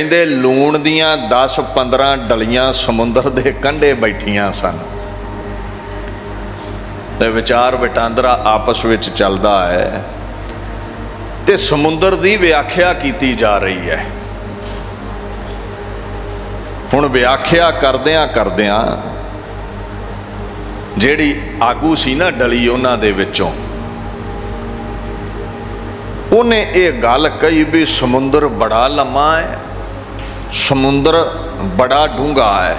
ਕਹਿੰਦੇ ਲੂਣ ਦੀਆਂ 10 15 ਡਲੀਆਂ ਸਮੁੰਦਰ ਦੇ ਕੰਢੇ ਬੈਠੀਆਂ ਸਨ। ਤੇ ਵਿਚਾਰ ਵਟਾਂਦਰਾ ਆਪਸ ਵਿੱਚ ਚੱਲਦਾ ਹੈ ਤੇ ਸਮੁੰਦਰ ਦੀ ਵਿਆਖਿਆ ਕੀਤੀ ਜਾ ਰਹੀ ਹੈ। ਹੁਣ ਵਿਆਖਿਆ ਕਰਦਿਆਂ ਕਰਦਿਆਂ ਜਿਹੜੀ ਆਗੂ ਸੀ ਨਾ ਡਲੀ ਉਹਨਾਂ ਦੇ ਵਿੱਚੋਂ, ਉਹਨੇ ਇਹ ਗੱਲ ਕਹੀ ਵੀ ਸਮੁੰਦਰ ਬੜਾ ਲੰਮਾ ਹੈ। ਸਮੁੰਦਰ ਬੜਾ ਡੂੰਘਾ ਹੈ।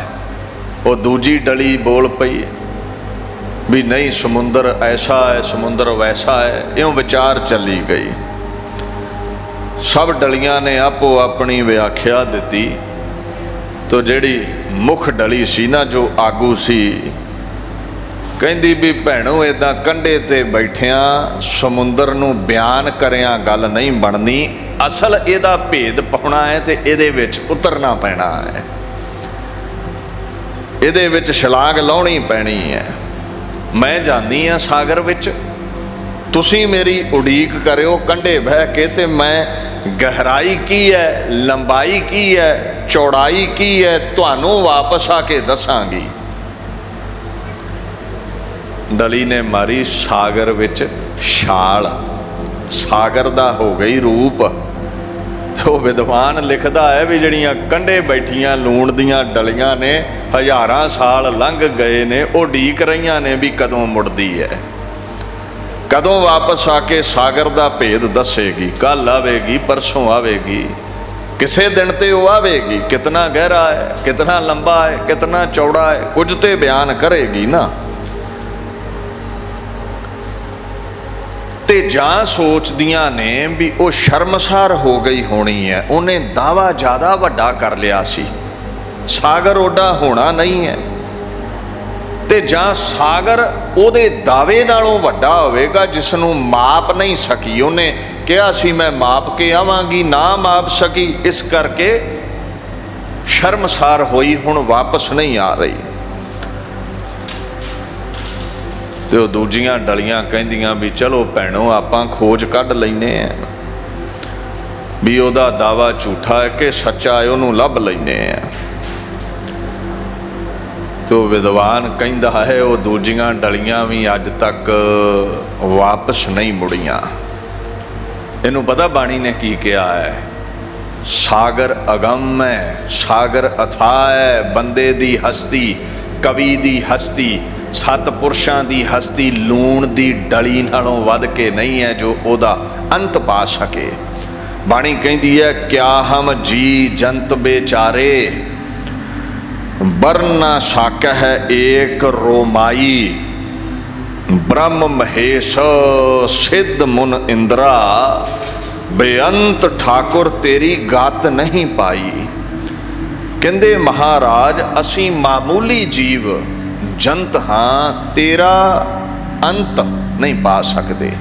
ਉਹ ਦੂਜੀ ਡਲੀ ਬੋਲ ਪਈ ਵੀ ਨਹੀਂ, ਸਮੁੰਦਰ ਐਸਾ ਹੈ, ਸਮੁੰਦਰ ਵੈਸਾ ਹੈ, ਇਉਂ ਵਿਚਾਰ ਚੱਲੀ ਗਈ। ਸਭ ਡਲੀਆਂ ਨੇ ਆਪੋ ਆਪਣੀ ਵਿਆਖਿਆ ਦਿੱਤੀ। ਤੋ ਜਿਹੜੀ ਮੁੱਖ ਡਲੀ ਸੀ ਨਾ, ਜੋ ਆਗੂ ਸੀ ਕਹਿੰਦੀ ਵੀ ਭੈਣੋ ਇਦਾਂ ਕੰਢੇ ਤੇ ਬੈਠਿਆਂ ਸਮੁੰਦਰ ਨੂੰ ਬਿਆਨ ਕਰਿਆ ਗੱਲ ਨਹੀਂ ਬਣਨੀ। ਅਸਲ ਇਹਦਾ ਭੇਦ ਪਾਉਣਾ ਹੈ ਤੇ ਇਹਦੇ ਵਿੱਚ ਉਤਰਨਾ ਪੈਣਾ ਹੈ। ਇਹਦੇ ਵਿੱਚ ਛਲਾਂਗ ਲਾਉਣੀ ਪੈਣੀ ਹੈ। ਮੈਂ ਜਾਂਦੀ ਆ ਸਾਗਰ ਵਿੱਚ। ਤੁਸੀਂ ਮੇਰੀ ਉਡੀਕ ਕਰਿਓ ਕੰਢੇ ਬਹਿ ਕੇ ਤੇ ਮੈਂ ਗਹਿਰਾਈ ਕੀ ਹੈ, ਲੰਬਾਈ ਕੀ ਹੈ, ਚੌੜਾਈ ਕੀ ਹੈ, ਤੁਹਾਨੂੰ ਵਾਪਸ ਆ ਕੇ ਦੱਸਾਂਗੀ। ਡਲੀ ਨੇ ਮਾਰੀ ਸਾਗਰ ਵਿੱਚ ਛਾਲ। ਸਾਗਰ ਦਾ ਹੋ ਗਈ ਰੂਪ। ਉਹ ਵਿਦਵਾਨ ਲਿਖਦਾ ਹੈ ਵੀ ਜਿਹੜੀਆਂ ਕੰਢੇ ਬੈਠੀਆਂ ਲੂਣ ਦੀਆਂ ਡਲੀਆਂ ਨੇ, ਹਜ਼ਾਰਾਂ ਸਾਲ ਲੰਘ ਗਏ ਨੇ, ਉਹ ਢੀਕ ਰਹੀਆਂ ਨੇ ਵੀ ਕਦੋਂ ਮੁੜਦੀ ਹੈ। ਕਦੋਂ ਵਾਪਸ ਆ ਕੇ ਸਾਗਰ ਦਾ ਭੇਦ ਦੱਸੇਗੀ? ਕੱਲ ਆਵੇਗੀ, ਪਰਸੋਂ ਆਵੇਗੀ। ਕਿਸੇ ਦਿਨ ਤੇ ਉਹ ਆਵੇਗੀ। ਕਿਤਨਾ ਗਹਿਰਾ ਹੈ, ਕਿਤਨਾ ਲੰਬਾ ਹੈ, ਕਿਤਨਾ ਚੌੜਾ ਹੈ, ਕੁਝ ਤੇ ਬਿਆਨ ਕਰੇਗੀ ਨਾ। ਤੇ ਜਾਂ ਸੋਚਦੀਆਂ ਨੇ ਵੀ ਉਹ ਸ਼ਰਮਸਾਰ ਹੋ ਗਈ ਹੋਣੀ ਹੈ। ਉਹਨੇ ਦਾਵਾ ਜ਼ਿਆਦਾ ਵੱਡਾ ਕਰ ਲਿਆ ਸੀ। ਸਾਗਰ ਓਡਾ ਹੋਣਾ ਨਹੀਂ ਹੈ। ਤੇ ਜਾਂ ਸਾਗਰ ਉਹਦੇ ਦਾਅਵੇ ਨਾਲੋਂ ਵੱਡਾ ਹੋਵੇਗਾ ਜਿਸ ਨੂੰ ਮਾਪ ਨਹੀਂ ਸਕੀ। ਉਹਨੇ ਕਿਹਾ ਸੀ, ਮੈਂ ਮਾਪ ਕੇ ਆਵਾਂਗੀ, ਨਾ ਮਾਪ ਸਕੀ। ਇਸ ਕਰਕੇ ਸ਼ਰਮਸਾਰ ਹੋਈ ਹੁਣ ਵਾਪਸ ਨਹੀਂ ਆ ਰਹੀ। ਤੇ ਉਹ ਦੂਜੀਆਂ ਡਲੀਆਂ ਕਹਿੰਦੀਆਂ ਵੀ ਚਲੋ ਭੈਣੋ, ਆਪਾਂ ਖੋਜ ਕੱਢ ਲੈਨੇ ਆ। ਵੀ ਉਹਦਾ ਦਾਵਾ ਝੂਠਾ ਹੈ ਕਿ ਸੱਚਾ ਹੈ, ਉਹਨੂੰ ਲੱਭ ਲੈਨੇ ਆ। ਤੇ ਉਹ ਵਿਦਵਾਨ ਕਹਿੰਦਾ ਹੈ, ਉਹ ਦੂਜੀਆਂ ਡਲੀਆਂ ਵੀ ਅੱਜ ਤੱਕ ਵਾਪਸ ਨਹੀਂ ਮੁੜੀਆਂ। ਇਹਨੂੰ ਪਤਾ ਬਾਣੀ ਨੇ ਕੀ ਕਿਹਾ ਹੈ? ਸਾਗਰ ਅਗੰਮ ਹੈ, ਸਾਗਰ ਅਥਾ ਹੈ, ਬੰਦੇ ਦੀ ਹਸਤੀ, ਕਵੀ ਦੀ ਹਸਤੀ ਸਤ ਪੁਰਸ਼ਾਂ ਦੀ ਹਸਤੀ ਲੂਣ ਦੀ ਡਲੀ ਨਾਲੋਂ ਵੱਧ ਕੇ ਨਹੀਂ ਹੈ ਜੋ ਉਹਦਾ ਅੰਤ ਪਾ ਸਕੇ। ਬਾਣੀ ਕਹਿੰਦੀ ਹੈ, ਕਿਆ ਹਮ ਜੀ ਜੰਤ ਬੇਚਾਰੇ ਵਰਨਾ ਸਾਕ ਹੈ ਏਕ ਰੋਮਾਈ, ਬ੍ਰਹਮ ਮਹੇਸ਼ ਸਿੱਧ ਮੁਨ ਇੰਦਰਾ, ਬੇਅੰਤ ਠਾਕੁਰ ਤੇਰੀ ਗਤ ਨਹੀਂ ਪਾਈ। ਕਹਿੰਦੇ, ਮਹਾਰਾਜ, ਅਸੀਂ ਮਾਮੂਲੀ ਜੀਵ ਜੰਤ ਹਾਂ ਤੇਰਾ ਅੰਤ ਨਹੀਂ ਪਾ ਸਕਦੇ।